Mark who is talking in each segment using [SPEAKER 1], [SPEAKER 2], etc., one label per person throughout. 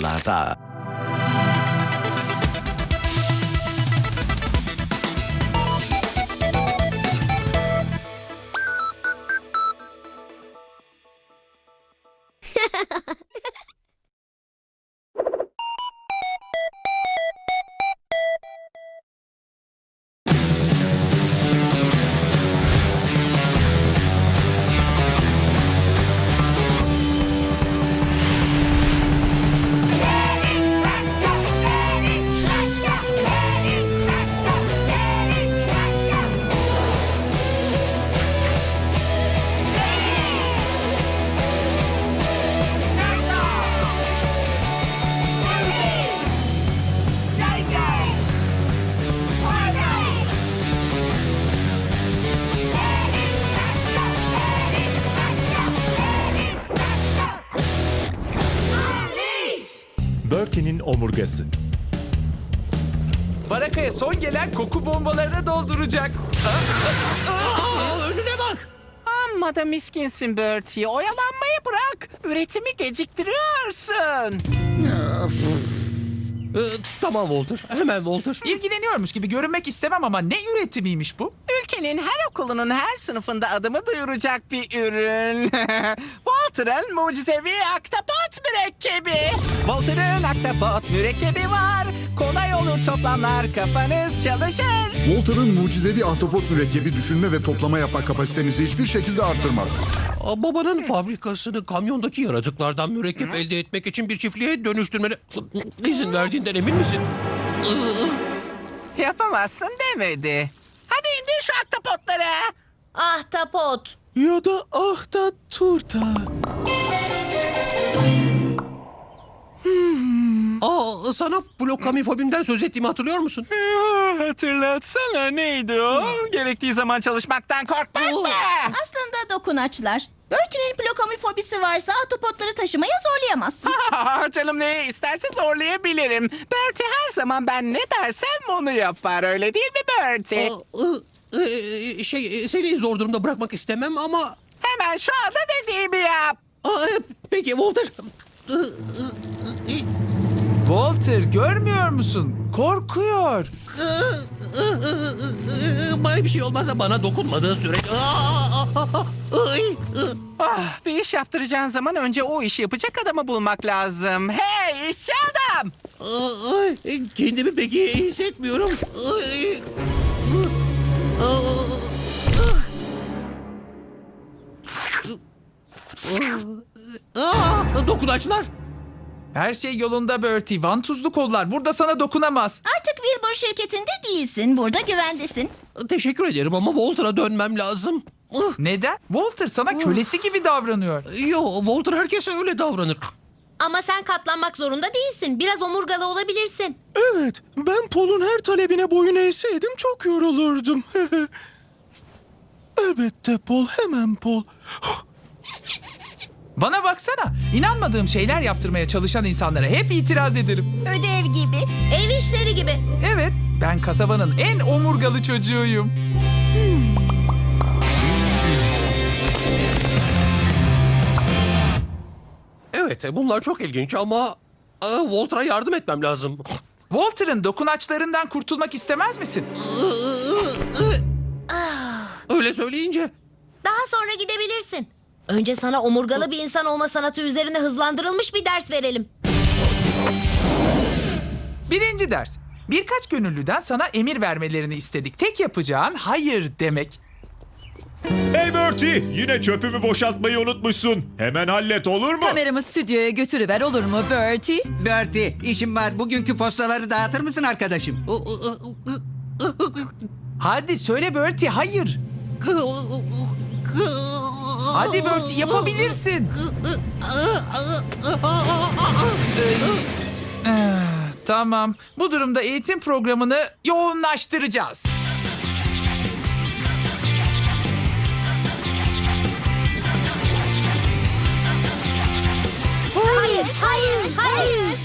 [SPEAKER 1] Lá.
[SPEAKER 2] Bertie'nin omurgası.
[SPEAKER 3] Barakaya son gelen koku bombalarını dolduracak.
[SPEAKER 4] önüne bak.
[SPEAKER 5] Amma da miskinsin Bertie. Oyalanmayı bırak. Üretimi geciktiriyorsun.
[SPEAKER 4] Ee, tamam Walter. Hemen Walter.
[SPEAKER 3] İlgileniyormuş gibi görünmek istemem ama ne üretimiymiş bu?
[SPEAKER 5] Ülkenin her okulunun her sınıfında adımı duyuracak bir ürün. Walter'ın mucizevi aktapot mürekkebi. Walter'ın aktapot mürekkebi var. Kolay olur toplamlar kafanız çalışır.
[SPEAKER 6] Walter'ın mucizevi ahtapot mürekkebi düşünme ve toplama yapma kapasitenizi hiçbir şekilde artırmaz.
[SPEAKER 4] Aa, Babanın fabrikasını kamyondaki yaratıklardan mürekkep elde etmek için bir çiftliğe dönüştürmene izin verdiğinden emin misin?
[SPEAKER 5] Yapamazsın demedi. Hadi indir şu aktapotları.
[SPEAKER 7] Ahtapot.
[SPEAKER 2] Ya da ah da turta.
[SPEAKER 4] Sana blok kamifobimden söz ettiğimi hatırlıyor musun?
[SPEAKER 5] Hatırlatsana neydi o? Gerektiği zaman çalışmaktan korkmak mı?
[SPEAKER 7] Aslında dokunaçlar. Bertie'nin plokomifobisi varsa ahtapotları taşımaya zorlayamazsın.
[SPEAKER 5] Canım ne isterse zorlayabilirim. Bertie her zaman ben ne dersem onu yapar öyle değil mi Bertie?
[SPEAKER 4] E, şey, seni zor durumda bırakmak istemem ama...
[SPEAKER 5] Hemen şu anda dediğimi yap.
[SPEAKER 4] Aa, peki Walter.
[SPEAKER 3] Walter görmüyor musun? Korkuyor.
[SPEAKER 4] Bana bir şey olmazsa bana dokunmadığın sürece...
[SPEAKER 5] Ah, bir iş yaptıracağın zaman önce o işi yapacak adamı bulmak lazım. Hey işçi adam!
[SPEAKER 4] Ay, Kendimi pek iyi hissetmiyorum. Ay. Aa, Aa, dokunaçlar.
[SPEAKER 3] Her şey yolunda Bertie. Vantuzlu kollar. Burada sana dokunamaz.
[SPEAKER 7] Artık Wilbur şirketinde değilsin. Burada güvendesin.
[SPEAKER 4] Teşekkür ederim ama Walter'a dönmem lazım. Ih,
[SPEAKER 3] Neden? Walter sana kölesi gibi davranıyor.
[SPEAKER 4] Yo, Walter herkese öyle davranır.
[SPEAKER 7] Ama sen katlanmak zorunda değilsin. Biraz omurgalı olabilirsin.
[SPEAKER 2] Evet, ben Paul'un her talebine boyun eğseydim çok yorulurdum. Elbette Paul, hemen Paul.
[SPEAKER 3] Bana baksana. İnanmadığım şeyler yaptırmaya çalışan insanlara hep itiraz ederim.
[SPEAKER 7] Ödev gibi, ev işleri gibi.
[SPEAKER 3] Evet, ben kasabanın en omurgalı çocuğuyum.
[SPEAKER 4] Evet, bunlar çok ilginç ama e, Walter'a yardım etmem lazım.
[SPEAKER 3] Walter'ın dokunaçlarından kurtulmak istemez misin?
[SPEAKER 4] Öyle söyleyince.
[SPEAKER 7] Daha sonra gidebilirsin. Önce sana omurgalı bir insan olma sanatı üzerine hızlandırılmış bir ders verelim.
[SPEAKER 3] Birinci ders. Birkaç gönüllüden sana emir vermelerini istedik. Tek yapacağın hayır demek.
[SPEAKER 8] Hey Bertie, yine çöpümü boşaltmayı unutmuşsun. Hemen hallet olur mu?
[SPEAKER 9] Kameramı stüdyoya götürüver olur mu Bertie?
[SPEAKER 10] Bertie, işim var. Bugünkü postaları dağıtır mısın arkadaşım?
[SPEAKER 3] Hadi söyle Bertie hayır. Hadi Bertie yapabilirsin. Ah, tamam. Bu durumda eğitim programını yoğunlaştıracağız.
[SPEAKER 7] Hayır, hayır, hayır.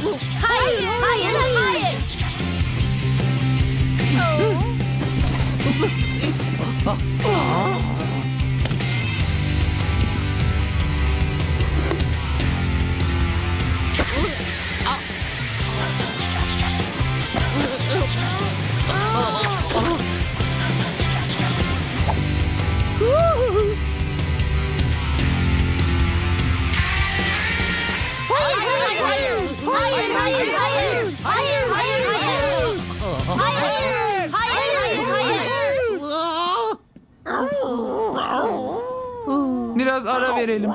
[SPEAKER 7] Hayır, hayır, hayır.
[SPEAKER 3] Biraz ara verelim.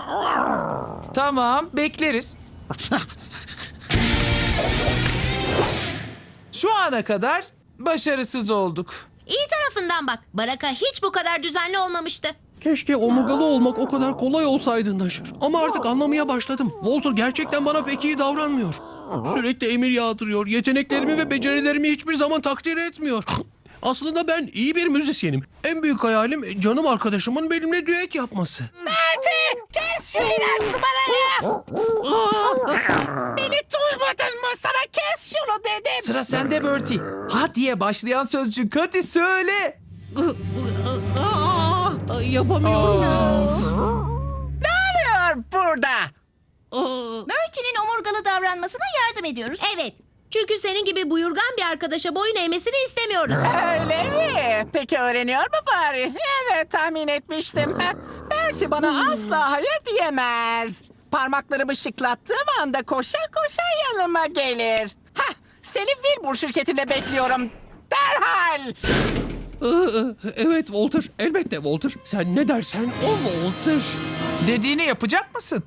[SPEAKER 3] Tamam, bekleriz. Şu ana kadar başarısız olduk.
[SPEAKER 7] İyi tarafından bak. Baraka hiç bu kadar düzenli olmamıştı.
[SPEAKER 4] Keşke omurgalı olmak o kadar kolay olsaydı Naşır. Ama artık anlamaya başladım. Walter gerçekten bana pek iyi davranmıyor. Sürekli emir yağdırıyor. Yeteneklerimi ve becerilerimi hiçbir zaman takdir etmiyor. Aslında ben iyi bir müzisyenim. En büyük hayalim canım arkadaşımın benimle düet yapması.
[SPEAKER 5] Şu iğrenç numarayı. Beni duymadın mı? Sana kes şunu dedim.
[SPEAKER 3] Sıra sende Bertie. Ha diye başlayan sözcük hadi söyle.
[SPEAKER 4] Aa, yapamıyorum.
[SPEAKER 5] Ne oluyor burada?
[SPEAKER 7] Bertie'nin omurgalı davranmasına yardım ediyoruz. Evet. Çünkü senin gibi buyurgan bir arkadaşa boyun eğmesini istemiyoruz.
[SPEAKER 5] Öyle mi? Peki öğreniyor mu bari? Evet tahmin etmiştim. Bertie bana asla hayır diyemez. Parmaklarımı şıklattığım anda koşa koşa yanıma gelir. Hah, seni Wilbur şirketinde bekliyorum. Derhal.
[SPEAKER 4] Evet Walter, elbette Walter. Sen ne dersen o Walter.
[SPEAKER 3] Dediğini yapacak mısın?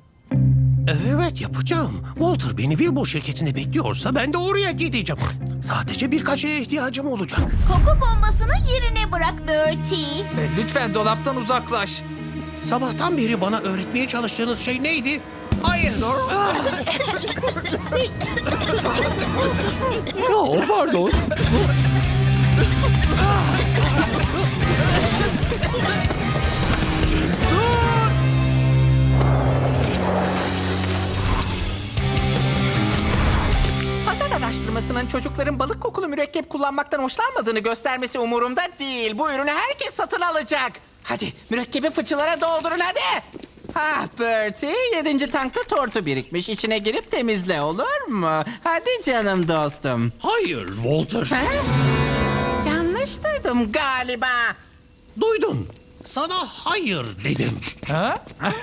[SPEAKER 4] Evet yapacağım. Walter beni Wilbur şirketinde bekliyorsa ben de oraya gideceğim. Sadece birkaç şeye ihtiyacım olacak.
[SPEAKER 7] Koku bombasını yerine bırak Bertie.
[SPEAKER 3] Lütfen dolaptan uzaklaş.
[SPEAKER 4] Sabahtan beri bana öğretmeye çalıştığınız şey neydi? Hayır. ya pardon.
[SPEAKER 5] Pazar araştırmasının çocukların balık kokulu mürekkep kullanmaktan hoşlanmadığını göstermesi umurumda değil. Bu ürünü herkes satın alacak. Hadi mürekkebi fıçılara doldurun hadi. Ah Bertie, yedinci tankta tortu birikmiş. İçine girip temizle olur mu? Hadi canım dostum.
[SPEAKER 4] Hayır Walter.
[SPEAKER 5] Ha? Yanlış duydum galiba.
[SPEAKER 4] Duydun. Sana hayır dedim.
[SPEAKER 3] Ha?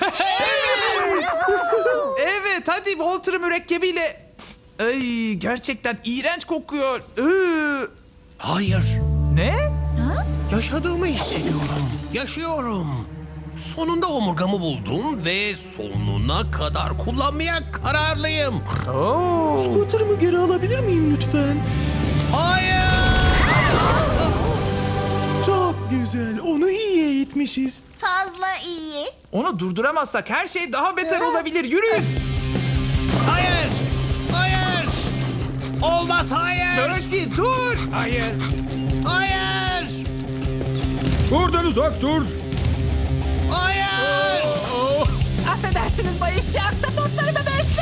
[SPEAKER 3] evet hadi Walter mürekkebiyle. Ay gerçekten iğrenç kokuyor. Iı.
[SPEAKER 4] Hayır.
[SPEAKER 3] Ne?
[SPEAKER 4] Yaşadığımı hissediyorum. Yaşıyorum. Sonunda omurgamı buldum ve sonuna kadar kullanmaya kararlıyım.
[SPEAKER 3] Oo.
[SPEAKER 2] Scooter'ımı geri alabilir miyim lütfen?
[SPEAKER 4] Hayır!
[SPEAKER 2] Çok güzel. Onu iyi eğitmişiz.
[SPEAKER 7] Fazla iyi.
[SPEAKER 3] Onu durduramazsak her şey daha beter olabilir. Yürüyün.
[SPEAKER 4] Hayır! Hayır! Olmaz hayır!
[SPEAKER 3] Bertie dur. Hayır.
[SPEAKER 4] Hayır!
[SPEAKER 8] Buradan uzak dur.
[SPEAKER 4] Hayır!
[SPEAKER 5] Affedersiniz Bay İşçi, ahtapotlarımı besle.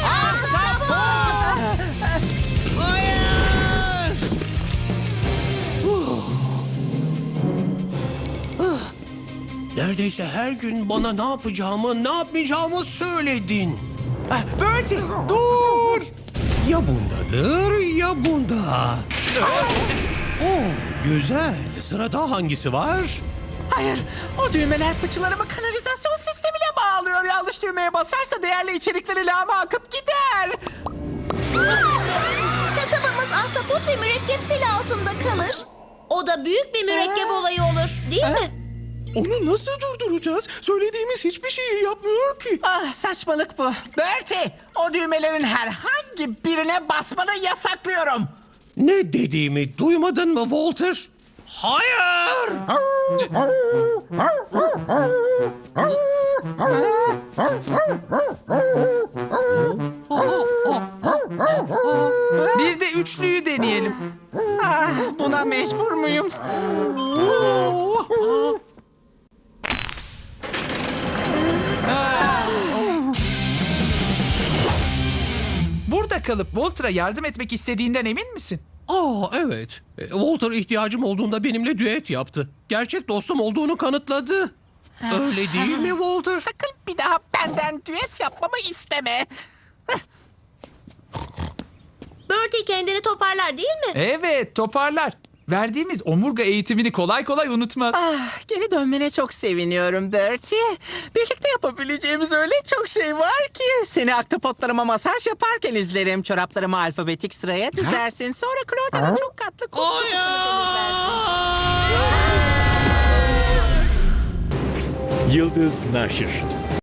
[SPEAKER 4] Hayır! Uh. Ah. Neredeyse her gün bana ne yapacağımı, ne yapmayacağımı söyledin.
[SPEAKER 3] Ah, Bertie dur.
[SPEAKER 4] Ya bundadır ya bunda. Oh, güzel. Sırada hangisi var?
[SPEAKER 5] Hayır, o düğmeler fıçılarımı kanalizasyon sistemine bağlıyor. Yanlış düğmeye basarsa değerli içerikleri lağma akıp gider.
[SPEAKER 7] Kasabamız ahtapot ve mürekkep seli altında kalır. O da büyük bir mürekkep olayı olur değil mi?
[SPEAKER 2] Onu nasıl durduracağız? Söylediğimiz hiçbir şeyi yapmıyor ki.
[SPEAKER 5] Ah saçmalık bu. Bertie, o düğmelerin herhangi birine basmanı yasaklıyorum.
[SPEAKER 4] Ne dediğimi duymadın mı Walter? Hayır!
[SPEAKER 3] Bir de üçlüyü deneyelim.
[SPEAKER 5] Ah, buna mecbur muyum?
[SPEAKER 3] Burada kalıp Walter'a yardım etmek istediğinden emin misin?
[SPEAKER 4] Aa evet. E, Walter ihtiyacım olduğunda benimle düet yaptı. Gerçek dostum olduğunu kanıtladı. Öyle değil mi Walter?
[SPEAKER 5] Sakın bir daha benden düet yapmamı isteme.
[SPEAKER 7] Bertie kendini toparlar değil mi?
[SPEAKER 3] Evet toparlar. Verdiğimiz omurga eğitimini kolay kolay unutmaz.
[SPEAKER 5] Ah, geri dönmene çok seviniyorum Bertie. Birlikte yapabileceğimiz öyle çok şey var ki. Seni aktapotlarıma masaj yaparken izlerim. Çoraplarımı alfabetik sıraya dizersin. Sonra Claude'un çok katlı kokusunu temizlersin.
[SPEAKER 8] Yıldız Naşır.